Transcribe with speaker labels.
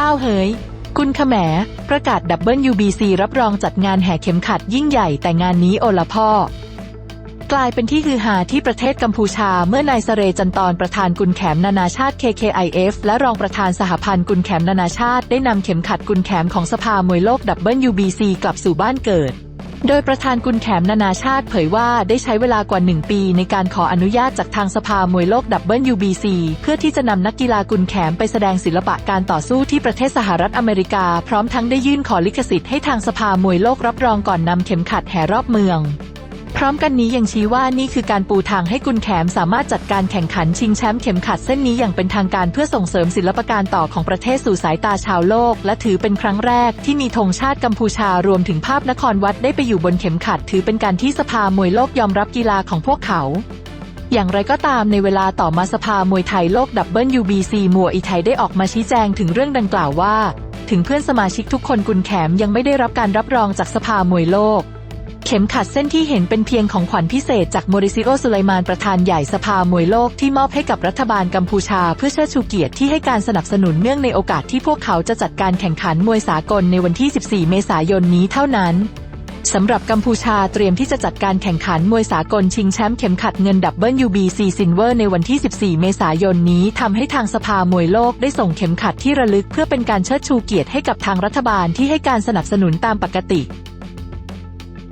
Speaker 1: อ้าวเฮ้ย คุณขแหม ประกาศดับเบิล UBC รับรองจัดงานแห่เข็มขัดยิ่งใหญ่แต่งานนี้โอละพ่อ กลายเป็นที่ฮือฮาที่ประเทศกัมพูชาเมื่อนายสเรจันตอนประธานกุนแขมนานาชาติ KKIF และรองประธานสหพันธ์กุนแขมนานาชาติ ได้นำเข็มขัดกุนแขมของสภามวยโลกดับเบิล UBC กลับสู่บ้านเกิด โดยประธานกุนแขมนานาชาติเผยว่าได้ใช้เวลากว่า 1 ปีในการขออนุญาตจากทางสภามวยโลกดับเบิล UBC เพื่อที่จะนำนักกีฬากุนแขมไปแสดงศิลปะการต่อสู้ที่ประเทศสหรัฐอเมริกา พร้อมทั้งได้ยื่นขอลิขสิทธิ์ให้ทางสภามวยโลกรับรองก่อนนำเข็มขัดแห่รอบเมือง พร้อมกันนี้ยังชี้ว่านี่คือการปูทางให้กุนแขมสามารถจัดการแข่งขันชิงแชมป์เข็มขัดเส้นนี้อย่างเป็นทางการเพื่อส่งเสริมศิลปการต่อของประเทศสู่สายตาชาวโลก และถือเป็นครั้งแรกที่มีธงชาติกัมพูชารวมถึงภาพนครวัดได้ไปอยู่บนเข็มขัด ถือเป็นการที่สภามวยโลกยอมรับกีฬาของพวกเขาอย่างไรก็ตามในเวลาต่อมาสภามวยไทยโลกดับเบิล UBC มัวอีไทยได้ออกมาชี้แจงถึงเรื่องดังกล่าวว่า ถึงเพื่อนสมาชิกทุกคนกุนแขมยังไม่ได้รับการรับรองจากสภามวยโลก ข็มขัดเส้นที่เห็นเป็นเพียงของขวัญพิเศษจากโมริซิโอสุไลมานประธานใหญ่สภามวยโลกที่มอบให้กับรัฐบาลกัมพูชา เพื่อเชิดชูเกียรติที่ให้การสนับสนุนเนื่องในโอกาสที่พวกเขาจะจัดการแข่งขันมวยสากลในวันที่ 14 เมษายนนี้เท่านั้นสำหรับกัมพูชาเตรียมที่จะจัดการแข่งขันมวยสากลชิงแชมป์เข็มขัดเงินดับเบิล UBC Silver ในวันที่ 14 เมษายนนี้ทำให้ทางสภามวยโลกได้ส่งเข็มขัดที่ระลึกเพื่อเป็นการเชิดชูเกียรติให้กับทางรัฐบาลที่ให้การสนับสนุนตามปกติ